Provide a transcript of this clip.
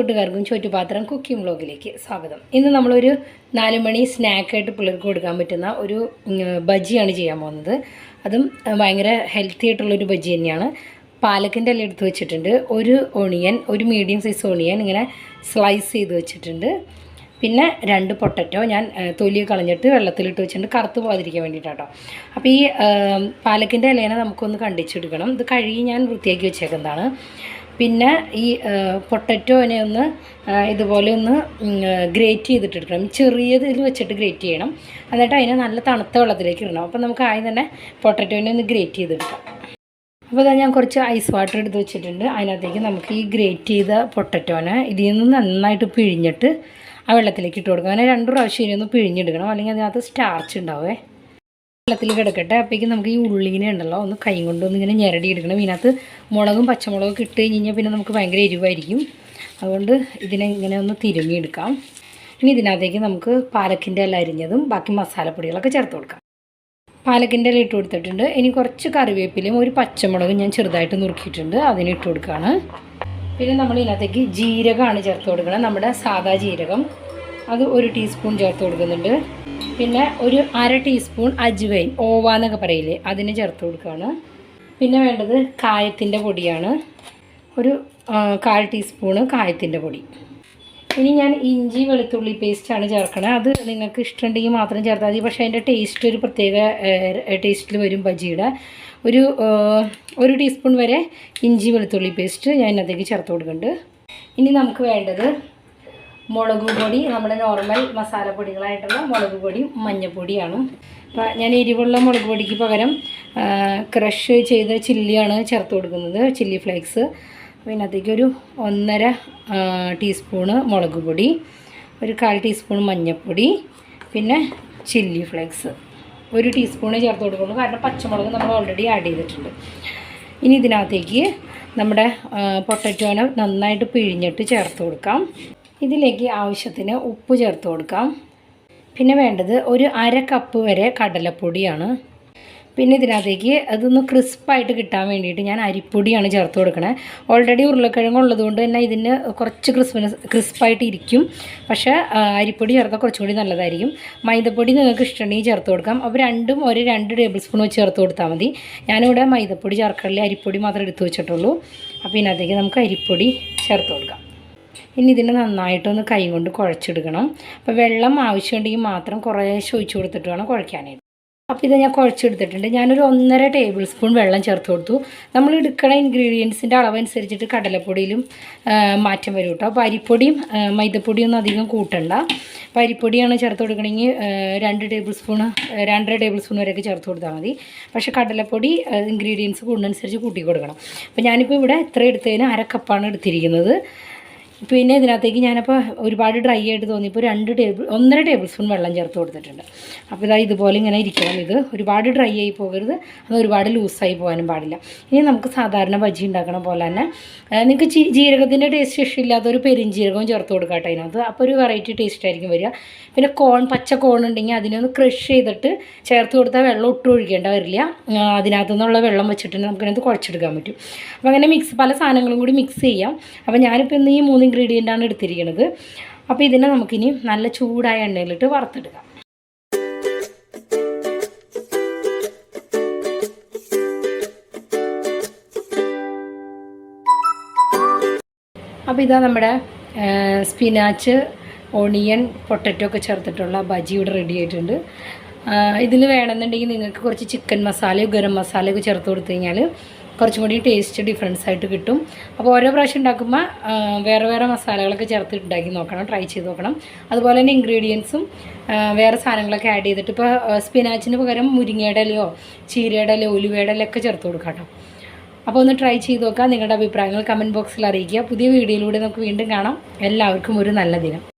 കൂട്ടുകാർക്കും ചുറ്റുപാത്രം കുക്കിംഗ് വ്ളോഗിലേക്ക് സ്വാഗതം. ഇന്ന് നമ്മളൊരു നാല് മണി സ്നാക്കായിട്ട് പിള്ളേർക്ക് കൊടുക്കാൻ പറ്റുന്ന ഒരു ബജിയാണ് ചെയ്യാൻ പോകുന്നത്. അതും ഭയങ്കര ഹെൽത്തി ആയിട്ടുള്ളൊരു ബജി തന്നെയാണ്. പാലക്കിന്റെ എല്ലാം എടുത്ത് വെച്ചിട്ടുണ്ട്. ഒരു ഒണിയൻ ഒരു മീഡിയം സൈസ് ഒണിയൻ ഇങ്ങനെ സ്ലൈസ് ചെയ്ത് വെച്ചിട്ടുണ്ട്. പിന്നെ രണ്ട് പൊട്ടറ്റോ ഞാൻ തൊലി കളഞ്ഞിട്ട് വെള്ളത്തിലിട്ട് വെച്ചിട്ടുണ്ട്. കറുത്ത് പോകാതിരിക്കാൻ വേണ്ടിയിട്ടാട്ടോ അപ്പോൾ ഈ പാലക്കിന്റെ ഇലേനെ നമുക്കൊന്ന് കണ്ടിച്ചെടുക്കണം. ഇത് കഴുകി ഞാൻ വൃത്തിയാക്കി വെച്ചേക്കുന്നതാണ്. പിന്നെ ഈ പൊട്ടറ്റോനെ ഒന്ന് ഇതുപോലെ ഒന്ന് ഗ്രേറ്റ് ചെയ്തിട്ടെടുക്കണം. ചെറിയതിൽ വെച്ചിട്ട് ഗ്രേറ്റ് ചെയ്യണം. എന്നിട്ട് അതിനെ നല്ല തണുത്ത വെള്ളത്തിലേക്ക് ഇടണം. അപ്പോൾ നമുക്ക് ആദ്യം തന്നെ പൊട്ടറ്റോനെ ഒന്ന് ഗ്രേറ്റ് ചെയ്തെടുക്കാം. അപ്പോൾ ഇതാ ഞാൻ കുറച്ച് ഐസ് വാട്ടർ എടുത്ത് വെച്ചിട്ടുണ്ട്. അതിനകത്തേക്ക് നമുക്ക് ഈ ഗ്രേറ്റ് ചെയ്ത പൊട്ടറ്റോനെ ഇതിൽ നിന്ന് നന്നായിട്ട് പിഴിഞ്ഞിട്ട് ആ വെള്ളത്തിലേക്ക് ഇട്ട് കൊടുക്കാം അങ്ങനെ രണ്ട് പ്രാവശ്യം ഇതിനൊന്ന് പിഴിഞ്ഞെടുക്കണം. അല്ലെങ്കിൽ അതിനകത്ത് സ്റ്റാർച്ച് ഉണ്ടാവേ വെള്ളത്തിൽ കിടക്കട്ടെ. അപ്പോഴേക്കും നമുക്ക് ഈ ഉള്ളിനെ ഉണ്ടല്ലോ ഒന്ന് കൈ കൊണ്ടൊന്ന് ഇങ്ങനെ ഞെരടി എടുക്കണം. ഇതിനകത്ത് മുളകും പച്ചമുളകും ഇട്ട് കഴിഞ്ഞ് കഴിഞ്ഞാൽ പിന്നെ നമുക്ക് ഭയങ്കര എരിവായിരിക്കും. അതുകൊണ്ട് ഇതിനെ ഇങ്ങനെ ഒന്ന് തിരുമിയെടുക്കാം ഇനി ഇതിനകത്തേക്ക് നമുക്ക് പാലക്കിന്റെ ഇല അരിഞ്ഞതും ബാക്കി മസാലപ്പൊടികളൊക്കെ ചേർത്ത് കൊടുക്കാം. പാലക്കിന്റെ ഇല ഇട്ട് കൊടുത്തിട്ടുണ്ട്. ഇനി കുറച്ച് കറിവേപ്പിലയും ഒരു പച്ചമുളകും ഞാൻ ചെറുതായിട്ട് നുറുക്കിയിട്ടുണ്ട്. അതിന് ഇട്ട് കൊടുക്കുകയാണ് പിന്നെ നമ്മൾ ഇതിനകത്തേക്ക് ജീരകമാണ് ചേർത്ത് കൊടുക്കണം. നമ്മുടെ സാദാ ജീരകം. അത് ഒരു ടീസ്പൂൺ ചേർത്ത് കൊടുക്കുന്നുണ്ട്. പിന്നെ ഒരു അര ടീസ്പൂൺ അജ്വൈൻ ഓവ എന്നൊക്കെ പറയില്ലേ അതിന് ചേർത്ത് കൊടുക്കുകയാണ്. പിന്നെ വേണ്ടത് കായത്തിന്റെ പൊടിയാണ്. ഒരു കാൽ ടീസ്പൂണ് കായത്തിന്റെ പൊടി. ഇനി ഞാൻ ഇഞ്ചി വെളുത്തുള്ളി പേസ്റ്റാണ് ചേർക്കണത് അത് നിങ്ങൾക്ക് ഇഷ്ടമുണ്ടെങ്കിൽ മാത്രം ചേർത്താൽ മതി. പക്ഷേ അതിന്റെ ടേസ്റ്റ് ഒരു പ്രത്യേക ടേസ്റ്റിൽ വരും ബജിയുടെ. ഒരു ഒരു ടീസ്പൂൺ വരെ ഇഞ്ചി വെളുത്തുള്ളി പേസ്റ്റ് ഞാൻ അതിനകത്തേക്ക് ചേർത്ത് കൊടുക്കുന്നുണ്ട്. ഇനി നമുക്ക് വേണ്ടത് മുളക് പൊടി നമ്മുടെ നോർമൽ മസാലപ്പൊടികളായിട്ടുള്ള മുളക് പൊടിയും മഞ്ഞൾപ്പൊടിയാണ് അപ്പോൾ ഞാൻ എരിവുള്ള മുളക് പൊടിക്ക് പകരം ക്രഷ് ചെയ്ത ചില്ലിയാണ് ചേർത്ത് കൊടുക്കുന്നത് ചില്ലി ഫ്ലേക്സ് പിന്നെ അതിലേക്ക് ഒരു ഒന്നര ടീസ്പൂണ് മുളക് പൊടി ഒരു കാൽ ടീസ്പൂൺ മഞ്ഞൾപ്പൊടി പിന്നെ ചില്ലി ഫ്ലേക്സ് ഒരു ടീസ്പൂണ് ചേർത്ത് കൊടുക്കുള്ളൂ കാരണം പച്ചമുളക് നമ്മൾ ഓൾറെഡി ആഡ് ചെയ്തിട്ടുണ്ട്. ഇനി ഇതിനകത്തേക്ക് നമ്മുടെ പൊട്ടറ്റോനെ നന്നായിട്ട് പിഴിഞ്ഞിട്ട് ചേർത്ത് കൊടുക്കാം. ഇതിലേക്ക് ആവശ്യത്തിന് ഉപ്പ് ചേർത്ത് കൊടുക്കാം. പിന്നെ വേണ്ടത് ഒരു അര കപ്പ് വരെ കടലപ്പൊടിയാണ്. പിന്നെ ഇതിനകത്തേക്ക് അതൊന്ന് ക്രിസ്പായിട്ട് കിട്ടാൻ വേണ്ടിയിട്ട് ഞാൻ അരിപ്പൊടിയാണ് ചേർത്ത് കൊടുക്കണേ. ഓൾറെഡി ഉരുളക്കിഴങ്ങ് ഉള്ളതുകൊണ്ട് തന്നെ ഇതിന് കുറച്ച് ക്രിസ്പിനെസ് ക്രിസ്പായിട്ട് ഇരിക്കും. പക്ഷേ അരിപ്പൊടി ചേർത്താൽ കുറച്ചുകൂടി നല്ലതായിരിക്കും. മൈദപ്പൊടി നിങ്ങൾക്ക് ഇഷ്ടമുണ്ടെങ്കിൽ ചേർത്ത് കൊടുക്കാം. അപ്പോൾ രണ്ടും ഒരു രണ്ട് ടേബിൾ സ്പൂൺ വെച്ച് ചേർത്ത് കൊടുത്താൽ മതി. ഞാനിവിടെ മൈദപ്പൊടി ചേർക്കണില്ല അരിപ്പൊടി മാത്രമേ എടുത്ത് വെച്ചിട്ടുള്ളൂ. അപ്പോൾ ഇതിനകത്തേക്ക് നമുക്ക് അരിപ്പൊടി ചേർത്ത് കൊടുക്കാം. ഇനി ഇതിനെ നന്നായിട്ടൊന്ന് കൈ കൊണ്ട് കുഴച്ചെടുക്കണം. അപ്പോൾ വെള്ളം ആവശ്യമുണ്ടെങ്കിൽ മാത്രം കുറേശ്ശെ ഒഴിച്ചു കൊടുത്തിട്ട് വേണം കുഴയ്ക്കാനായിട്ട്. അപ്പോൾ ഇത് ഞാൻ കുഴച്ചെടുത്തിട്ടുണ്ട്. ഞാനൊരു ഒന്നര ടേബിൾ സ്പൂൺ വെള്ളം ചേർത്ത് കൊടുത്തു. നമ്മൾ എടുക്കുന്ന ഇൻഗ്രീഡിയൻസിന്റെ അളവനുസരിച്ചിട്ട് കടലപ്പൊടിയിലും മാറ്റം വരും കേട്ടോ അപ്പോൾ അരിപ്പൊടിയും ആ, മൈദപ്പൊടിയും ഒന്നും അധികം കൂട്ടണ്ട. അപ്പോൾ അരിപ്പൊടിയാണ് ചേർത്ത് കൊടുക്കണമെങ്കിൽ രണ്ട് ടേബിൾ സ്പൂൺ രണ്ടര ടേബിൾ സ്പൂൺ വരെയൊക്കെ ചേർത്ത് കൊടുത്താൽ മതി. പക്ഷേ കടലപ്പൊടി ഇൻഗ്രീഡിയൻസ് കൂടുന്നതനുസരിച്ച് കൂട്ടി കൊടുക്കണം. അപ്പോൾ ഞാനിപ്പോൾ ഇവിടെ എത്ര എടുത്തതിന് അര കപ്പാണ് എടുത്തിരിക്കുന്നത്. പിന്നെ ഇതിനകത്തേക്ക് ഞാനപ്പോൾ ഒരുപാട് ഡ്രൈ ആയിട്ട് തോന്നി. തോന്നിയപ്പോൾ രണ്ട് ടേബിൾ ഒന്നര ടേബിൾ സ്പൂൺ വെള്ളം ചേർത്ത് കൊടുത്തിട്ടുണ്ട്. അപ്പോൾ ഇതാ ഇതുപോലെ ഇങ്ങനെ ഇരിക്കണം. ഇത് ഒരുപാട് ഡ്രൈ ആയി പോകരുത്. അത് ഒരുപാട് ലൂസായി പോകാനും പാടില്ല. ഇനി നമുക്ക് സാധാരണ ബജി ഉണ്ടാക്കണ പോലെ തന്നെ നിങ്ങൾക്ക് ജീരകത്തിന്റെ ടേസ്റ്റ് ഇഷ്ടമില്ലാത്തൊരു പെരിഞ്ജീരകവും ചേർത്ത് കൊടുക്കാം കേട്ടോ അതിനകത്ത് അപ്പോൾ ഒരു വെറൈറ്റി ടേസ്റ്റ് ആയിരിക്കും വരിക. പിന്നെ കോൺ പച്ച കോൺ ഉണ്ടെങ്കിൽ അതിനൊന്ന് ക്രഷ് ചെയ്തിട്ട് ചേർത്ത് കൊടുത്താൽ വെള്ളം ഒട്ടും ഒഴിക്കേണ്ട വരില്ല. അതിനകത്തു നിന്നുള്ള വെള്ളം വെച്ചിട്ട് നമുക്കതിനകത്ത് കുഴച്ചെടുക്കാൻ പറ്റും. അപ്പോൾ അങ്ങനെ മിക്സ് പല സാധനങ്ങളും കൂടി മിക്സ് ചെയ്യാം. അപ്പോൾ ഞാനിപ്പോൾ ഇന്ന് ഈ മൂന്ന് ഇൻഗ്രീഡിയന്റ് ആണ് എടുത്തിരിക്കുന്നത്. അപ്പോൾ ഇതിനെ നമുക്കിനി നല്ല ചൂടായ എണ്ണയിലിട്ട് വറുത്തെടുക്കാം. അപ്പോൾ ഇതാ നമ്മുടെ സ്പിനാച്ച് ഓണിയൻ പൊട്ടറ്റോ ഒക്കെ ചേർത്തിട്ടുള്ള ബജി ഇവിടെ റെഡി ആയിട്ടുണ്ട്. ഇതിൽ വേണമെന്നുണ്ടെങ്കിൽ നിങ്ങൾക്ക് കുറച്ച് ചിക്കൻ മസാലയോ ഗരം മസാലയോ ഒക്കെ ചേർത്ത് കൊടുത്തു കഴിഞ്ഞാൽ കുറച്ചും കൂടി ടേസ്റ്റ് ഡിഫറൻസ് ആയിട്ട് കിട്ടും. അപ്പോൾ ഓരോ പ്രാവശ്യം ഉണ്ടാക്കുമ്പോൾ വേറെ വേറെ മസാലകളൊക്കെ ചേർത്ത് ഉണ്ടാക്കി നോക്കണം ട്രൈ ചെയ്ത് നോക്കണം. അതുപോലെ തന്നെ ഇൻഗ്രീഡിയൻസും വേറെ സാധനങ്ങളൊക്കെ ആഡ് ചെയ്തിട്ട് ഇപ്പോൾ സ്പിനാച്ചിന് പകരം മുരിങ്ങയുടെ ഇലയോ ചീരയുടെ ഇലയോ ഉലുവയുടെ ഇലയൊക്കെ ചേർത്ത് കൊടുക്കാം കേട്ടോ അപ്പോൾ ഒന്ന് ട്രൈ ചെയ്ത് നോക്കാം നിങ്ങളുടെ അഭിപ്രായങ്ങൾ കമന്റ് ബോക്സിൽ അറിയിക്കുക. പുതിയ വീഡിയോയിലൂടെ നമുക്ക് വീണ്ടും കാണാം. എല്ലാവർക്കും ഒരു നല്ല ദിനം.